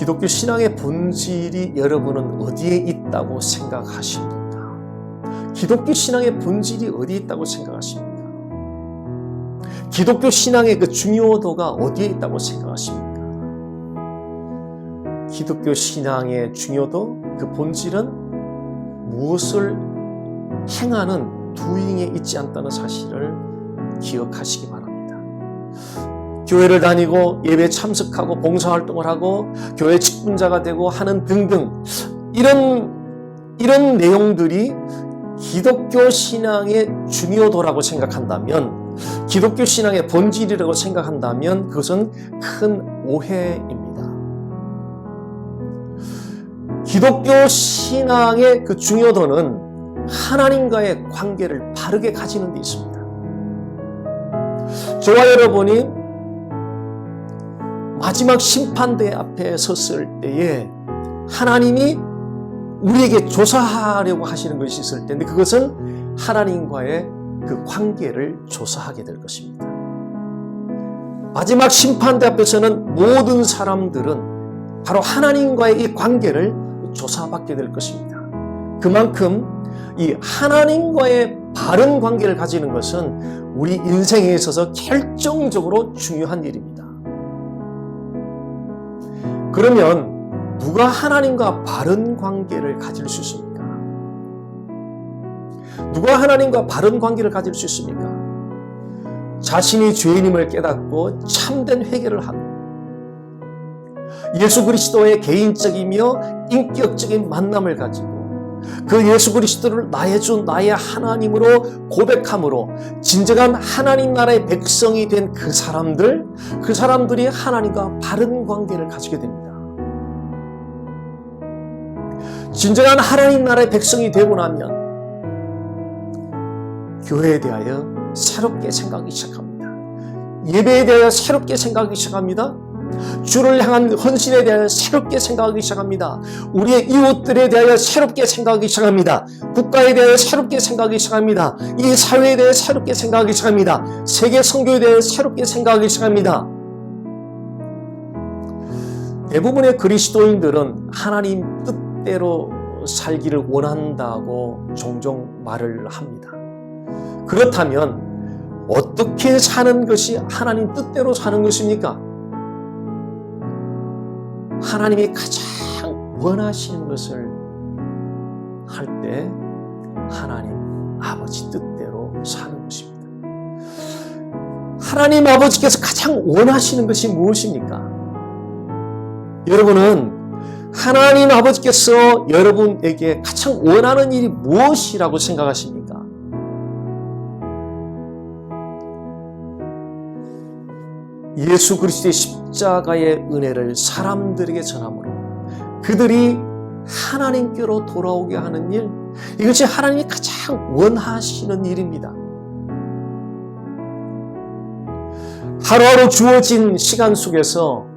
기독교 신앙의 본질이 여러분은 어디에 있다고 생각하십니까? 기독교 신앙의 본질이 어디에 있다고 생각하십니까? 기독교 신앙의 그 중요도가 어디에 있다고 생각하십니까? 기독교 신앙의 중요도, 그 본질은 무엇을 행하는 두잉에 있지 않다는 사실을 기억하시기 바랍니다. 교회를 다니고 예배 참석하고 봉사활동을 하고 교회 직분자가 되고 하는 등등 이런 이런 내용들이 기독교 신앙의 중요도라고 생각한다면 기독교 신앙의 본질이라고 생각한다면 그것은 큰 오해입니다. 기독교 신앙의 그 중요도는 하나님과의 관계를 바르게 가지는 데 있습니다. 저와 여러분이 마지막 심판대 앞에 섰을 때에 하나님이 우리에게 조사하려고 하시는 것이 있을 텐데 그것은 하나님과의 그 관계를 조사하게 될 것입니다. 마지막 심판대 앞에서는 모든 사람들은 바로 하나님과의 이 관계를 조사받게 될 것입니다. 그만큼 이 하나님과의 바른 관계를 가지는 것은 우리 인생에 있어서 결정적으로 중요한 일입니다. 그러면 누가 하나님과 바른 관계를 가질 수 있습니까? 누가 하나님과 바른 관계를 가질 수 있습니까? 자신이 죄인임을 깨닫고 참된 회개를 하고 예수 그리스도의 개인적이며 인격적인 만남을 가지고 그 예수 그리스도를 나의 주 나의 하나님으로 고백함으로 진정한 하나님 나라의 백성이 된 그 사람들 그 사람들이 하나님과 바른 관계를 가지게 됩니다. 진정한 하나님 나라의 백성이 되고 나면 교회에 대하여 새롭게 생각하기 시작합니다. 예배에 대하여 새롭게 생각하기 시작합니다. 주를 향한 헌신에 대하여 새롭게 생각하기 시작합니다. 우리의 이웃들에 대하여 새롭게 생각하기 시작합니다. 국가에 대하여 새롭게 생각하기 시작합니다. 이 사회에 대하여 새롭게 생각하기 시작합니다. 세계 선교에 대하여 새롭게 생각하기 시작합니다. 대부분의 그리스도인들은 하나님 뜻 대로 살기를 원한다고 종종 말을 합니다. 그렇다면 어떻게 사는 것이 하나님 뜻대로 사는 것입니까? 하나님이 가장 원하시는 것을 할 때 하나님 아버지 뜻대로 사는 것입니다. 하나님 아버지께서 가장 원하시는 것이 무엇입니까? 여러분은 하나님 아버지께서 여러분에게 가장 원하는 일이 무엇이라고 생각하십니까? 예수 그리스도의 십자가의 은혜를 사람들에게 전함으로 그들이 하나님께로 돌아오게 하는 일, 이것이 하나님이 가장 원하시는 일입니다. 하루하루 주어진 시간 속에서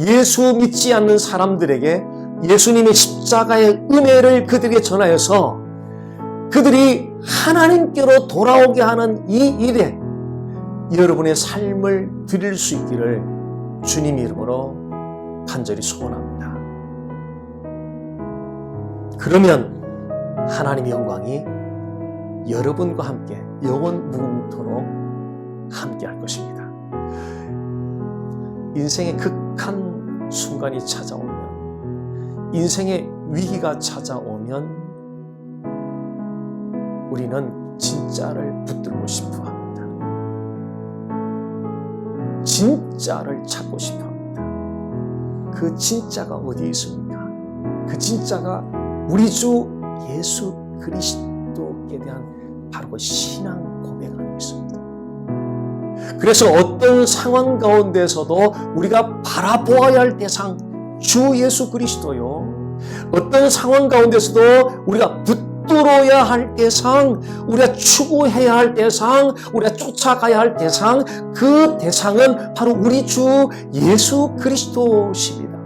예수 믿지 않는 사람들에게 예수님의 십자가의 은혜를 그들에게 전하여서 그들이 하나님께로 돌아오게 하는 이 일에 여러분의 삶을 드릴 수 있기를 주님 이름으로 간절히 소원합니다. 그러면 하나님의 영광이 여러분과 함께 영원 무궁토록 함께 할 것입니다. 인생의 극한 순간이 찾아오면, 인생의 위기가 찾아오면, 우리는 진짜를 붙들고 싶어 합니다. 진짜를 찾고 싶어 합니다. 그 진짜가 어디에 있습니까? 그 진짜가 우리 주 예수 그리스도께 대한 바로 그 신앙 고백 안에 있습니다. 그래서 어떤 상황 가운데서도 우리가 바라보아야 할 대상 주 예수 그리스도요. 어떤 상황 가운데서도 우리가 붙들어야 할 대상, 우리가 추구해야 할 대상, 우리가 쫓아가야 할 대상, 그 대상은 바로 우리 주 예수 그리스도십니다.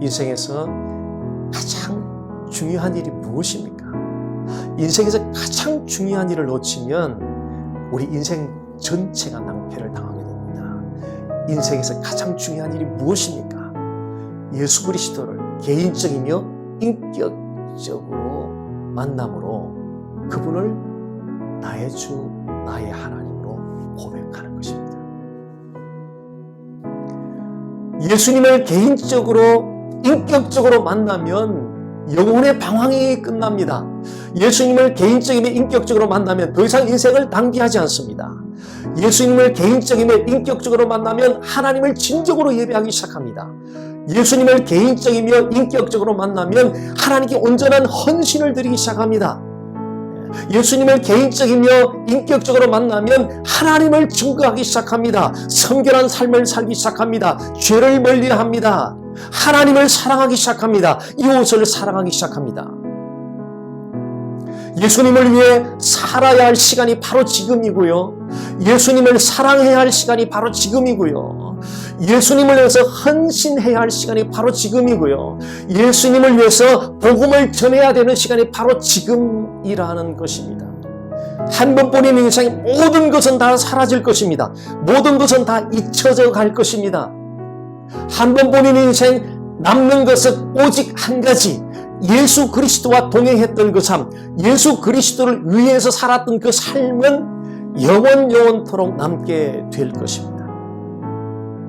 인생에서 가장 중요한 일이 무엇입니까? 인생에서 가장 중요한 일을 놓치면 우리 인생 전체가 낭패를 당하게 됩니다. 인생에서 가장 중요한 일이 무엇입니까? 예수 그리스도를 개인적이며 인격적으로 만남으로 그분을 나의 주, 나의 하나님으로 고백하는 것입니다. 예수님을 개인적으로, 인격적으로 만나면 영혼의 방황이 끝납니다. 예수님을 개인적이며 인격적으로 만나면 더 이상 인생을 낭비하지 않습니다. 예수님을 개인적이며 인격적으로 만나면 하나님을 진정으로 예배하기 시작합니다. 예수님을 개인적이며 인격적으로 만나면 하나님께 온전한 헌신을 드리기 시작합니다. 예수님을 개인적이며 인격적으로 만나면 하나님을 증거하기 시작합니다. 성결한 삶을 살기 시작합니다. 죄를 멀리합니다. 하나님을 사랑하기 시작합니다. 이웃을 사랑하기 시작합니다. 예수님을 위해 살아야 할 시간이 바로 지금이고요. 예수님을 사랑해야 할 시간이 바로 지금이고요. 예수님을 위해서 헌신해야 할 시간이 바로 지금이고요. 예수님을 위해서 복음을 전해야 되는 시간이 바로 지금이라는 것입니다. 한 번뿐인 인생 모든 것은 다 사라질 것입니다. 모든 것은 다 잊혀져 갈 것입니다. 한 번뿐인 인생 남는 것은 오직 한 가지. 예수 그리스도와 동행했던 그 삶, 예수 그리스도를 위해서 살았던 그 삶은 영원 영원토록 남게 될 것입니다.